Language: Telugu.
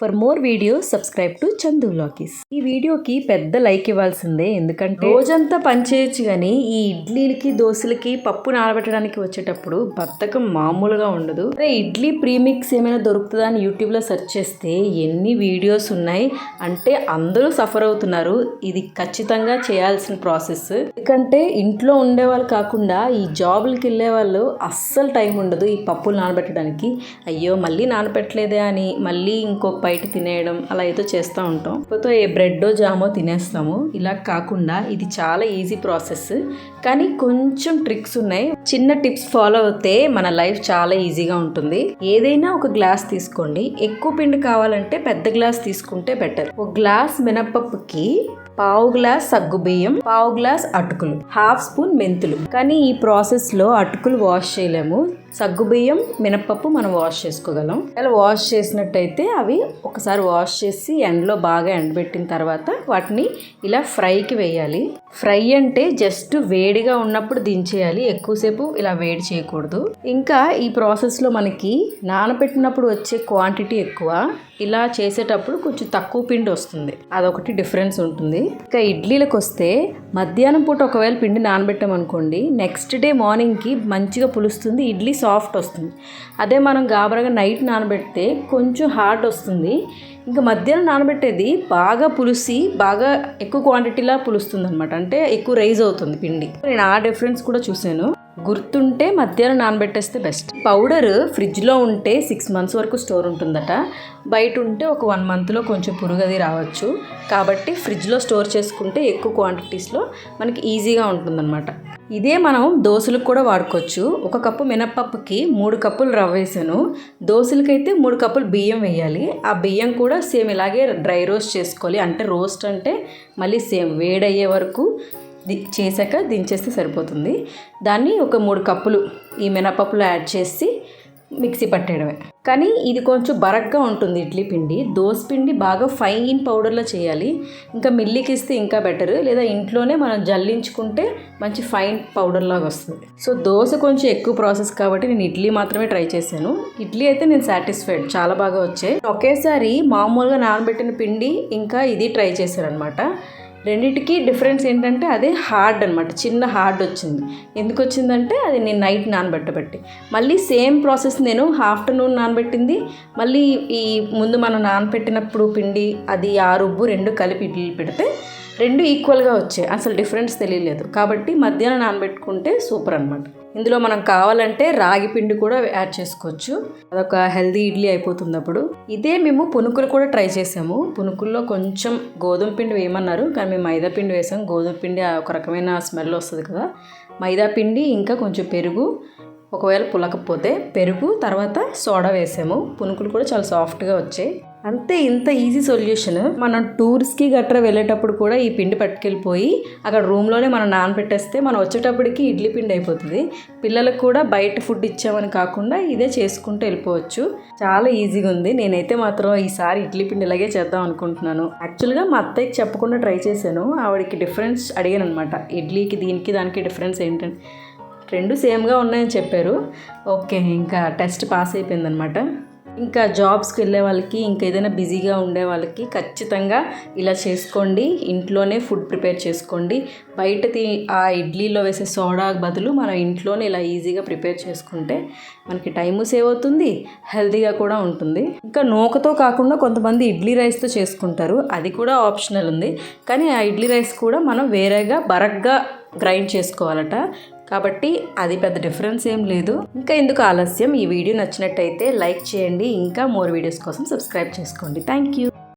For more videos subscribe to Chandu vlogs ఈ వీడియోకి పెద్ద లైక్ ఇవ్వాల్సిందే ఎందుకంటే రోజంతా పనిచేయచ్చు కానీ ఈ ఇడ్లీలకి దోశలకి పప్పు నానబెట్టడానికి వచ్చేటప్పుడు బద్ధకం మామూలుగా ఉండదు. అరే ఇడ్లీ ప్రీమిక్స్ ఏమైనా దొరుకుతుందా అని యూట్యూబ్లో సెర్చ్ చేస్తే ఎన్ని వీడియోస్ ఉన్నాయి అంటే అందరూ సఫర్ అవుతున్నారు. ఇది ఖచ్చితంగా చేయాల్సిన ప్రాసెస్ ఎందుకంటే ఇంట్లో ఉండే వాళ్ళు కాకుండా ఈ జాబులకి వెళ్ళే వాళ్ళు అస్సలు టైం ఉండదు ఈ పప్పులు నానబెట్టడానికి. అయ్యో మళ్ళీ నానబెట్టలేదే అని మళ్ళీ ఇంకొక బయట తినేయడం అలా ఏదో చేస్తూ ఉంటాం. లేకపోతే ఏ బ్రెడ్డో జామో తినేస్తాము. ఇలా కాకుండా ఇది చాలా ఈజీ ప్రాసెస్. కానీ కొంచెం ట్రిక్స్ ఉన్నాయి. చిన్న టిప్స్ ఫాలో అవుతే మన లైఫ్ చాలా ఈజీగా ఉంటుంది. ఏదైనా ఒక గ్లాస్ తీసుకోండి. ఎక్కువ పిండి కావాలంటే పెద్ద గ్లాస్ తీసుకుంటే బెటర్. ఒక గ్లాస్ మినప్పప్పుకి పావు గ్లాస్ సగ్గుబియ్యం పావు గ్లాస్ అటుకులు హాఫ్ స్పూన్ మెంతులు. కానీ ఈ ప్రాసెస్లో అటుకులు వాష్ చేయలేము. సగ్గుబియ్యం మినప్పప్పు మనం వాష్ చేసుకోగలం. అలా వాష్ చేసినట్టయితే అవి ఒకసారి వాష్ చేసి ఎండలో బాగా ఎండబెట్టిన తర్వాత వాటిని ఇలా ఫ్రైకి వేయాలి. ఫ్రై అంటే జస్ట్ వేడిగా ఉన్నప్పుడు దించేయాలి. ఎక్కువసేపు ఇలా వేడి చేయకూడదు. ఇంకా ఈ ప్రాసెస్లో మనకి నానబెట్టినప్పుడు వచ్చే క్వాంటిటీ ఎక్కువ. ఇలా చేసేటప్పుడు కొంచెం తక్కువ పిండి వస్తుంది. అదొకటి డిఫరెన్స్ ఉంటుంది. ఇంకా ఇడ్లీలకు వస్తే మధ్యాహ్నం పూట ఒకవేళ పిండి నానబెట్టామనుకోండి నెక్స్ట్ డే మార్నింగ్కి మంచిగా పులుస్తుంది ఇడ్లీ సాఫ్ట్ వస్తుంది. అదే మనం గాబరాగా నైట్ నానబెడితే కొంచెం హార్డ్ వస్తుంది. ఇంకా మధ్యాహ్నం నానబెట్టేది బాగా పులిసి బాగా ఎక్కువ క్వాంటిటీలా పులుస్తుంది అనమాట అంటే ఎక్కువ రైజ్ అవుతుంది పిండి. నేను ఆ డిఫరెన్స్ కూడా చూశాను. గుర్తుంటే మధ్యాహ్నం నానబెట్టేస్తే బెస్ట్. పౌడర్ ఫ్రిడ్జ్లో ఉంటే సిక్స్ మంత్స్ వరకు స్టోర్ ఉంటుందట. బయట ఉంటే ఒక వన్ మంత్లో కొంచెం పురుగది రావచ్చు. కాబట్టి ఫ్రిడ్జ్లో స్టోర్ చేసుకుంటే ఎక్కువ క్వాంటిటీస్లో మనకి ఈజీగా ఉంటుందన్నమాట. ఇదే మనం దోశలకు కూడా వాడుకోవచ్చు. ఒక కప్పు మినప్పప్పుకి మూడు కప్పులు రవ్వ వేసాను. దోశలకైతే మూడు కప్పులు బియ్యం వేయాలి. ఆ బియ్యం కూడా సేమ్ ఇలాగే డ్రై రోస్ట్ చేసుకోవాలి. అంటే రోస్ట్ అంటే మళ్ళీ సేమ్ వేడయ్యే వరకు చేశాక దించేస్తే సరిపోతుంది. దాన్ని ఒక మూడు కప్పులు ఈ మినపప్పులో యాడ్ చేసి మిక్సీ పట్టేయడమే. కానీ ఇది కొంచెం బరగ్గా ఉంటుంది ఇడ్లీ పిండి. దోశ పిండి బాగా ఫైన్ పౌడర్లో చేయాలి. ఇంకా మిల్లికి ఇస్తే ఇంకా బెటర్. లేదా ఇంట్లోనే మనం జల్లించుకుంటే మంచి ఫైన్ పౌడర్ లాగా వస్తుంది. సో దోశ కొంచెం ఎక్కువ ప్రాసెస్ కాబట్టి నేను ఇడ్లీ మాత్రమే ట్రై చేశాను. ఇడ్లీ అయితే నేను సాటిస్ఫైడ్. చాలా బాగా వచ్చాయి. ఒకేసారి మామూలుగా నానబెట్టిన పిండి ఇంకా ఇది ట్రై చేశాను అనమాట రెండింటికి డిఫరెన్స్ ఏంటంటే అది హార్డ్ అనమాట చిన్న హార్డ్ వచ్చింది. ఎందుకు వచ్చిందంటే అది నేను నైట్ నానబెట్టబట్టి. మళ్ళీ సేమ్ ప్రాసెస్ నేను ఆఫ్టర్నూన్ నానబెట్టింది. మళ్ళీ ఈ ముందు మనం నానబెట్టినప్పుడు పిండి అది ఆ రుబ్బు రెండు కలిపి ఇడ్లీ పెడితే రెండు ఈక్వల్గా వచ్చాయి. అసలు డిఫరెన్స్ తెలియలేదు. కాబట్టి మధ్యాహ్నం నానబెట్టుకుంటే సూపర్ అనమాట ఇందులో మనం కావాలంటే రాగి పిండి కూడా యాడ్ చేసుకోవచ్చు. అదొక హెల్దీ ఇడ్లీ అయిపోతుంది అప్పుడు ఇదే మేము పునుకులు కూడా ట్రై చేసాము. పునుకుల్లో కొంచెం గోధుమ పిండి వేయమన్నారు. కానీ మేము మైదా పిండి వేసాం. గోధుమ పిండి ఒక రకమైన స్మెల్ వస్తుంది కదా. మైదా పిండి ఇంకా కొంచెం పెరుగు. ఒకవేళ పులకపోతే పెరుగు తర్వాత సోడా వేసాము. పునుకులు కూడా చాలా సాఫ్ట్గా వచ్చాయి. అంతే ఇంత ఈజీ సొల్యూషన్ మనం టూర్స్కి గట్రా వెళ్ళేటప్పుడు కూడా ఈ పిండి పట్టుకెళ్ళిపోయి అక్కడ రూమ్లోనే మనం నానబెట్టేస్తే మనం వచ్చేటప్పటికి ఇడ్లీ పిండి అయిపోతుంది. పిల్లలకు కూడా బయట ఫుడ్ ఇచ్చామని కాకుండా ఇదే చేసుకుంటూ వెళ్ళిపోవచ్చు. చాలా ఈజీగా ఉంది. నేనైతే మాత్రం ఈసారి ఇడ్లీ పిండి ఇలాగే చేద్దాం అనుకుంటున్నాను. యాక్చువల్గా మా అత్తయ్యకి చెప్పకుండా ట్రై చేశాను. ఆవిడకి డిఫరెన్స్ అడిగాను అనమాట ఇడ్లీకి దీనికి దానికి డిఫరెన్స్ ఏంటంటే రెండు సేమ్గా ఉన్నాయని చెప్పారు. ఓకే ఇంకా టెస్ట్ పాస్ అయిపోయిందనమాట ఇంకా జాబ్స్కి వెళ్ళే వాళ్ళకి ఇంకా ఏదైనా బిజీగా ఉండే వాళ్ళకి ఖచ్చితంగా ఇలా చేసుకోండి. ఇంట్లోనే ఫుడ్ ప్రిపేర్ చేసుకోండి. బయట ఆ ఇడ్లీలో వేసే సోడా బదులు మనం ఇంట్లోనే ఇలా ఈజీగా ప్రిపేర్ చేసుకుంటే మనకి టైము సేవ్ అవుతుంది హెల్తీగా కూడా ఉంటుంది. ఇంకా నూకతో కాకుండా కొంతమంది ఇడ్లీ రైస్తో చేసుకుంటారు. అది కూడా ఆప్షనల్ ఉంది. కానీ ఆ ఇడ్లీ రైస్ కూడా మనం వేరేగా బరగ్గా గ్రైండ్ చేసుకోవాలట. కాబట్టి అది పెద్ద డిఫరెన్స్ ఏం లేదు. ఇంకా ఎందుకు ఆలస్యం. ఈ వీడియో నచ్చినట్టయితే లైక్ చేయండి. ఇంకా మోర్ వీడియోస్ కోసం సబ్స్క్రైబ్ చేసుకోండి. Thank you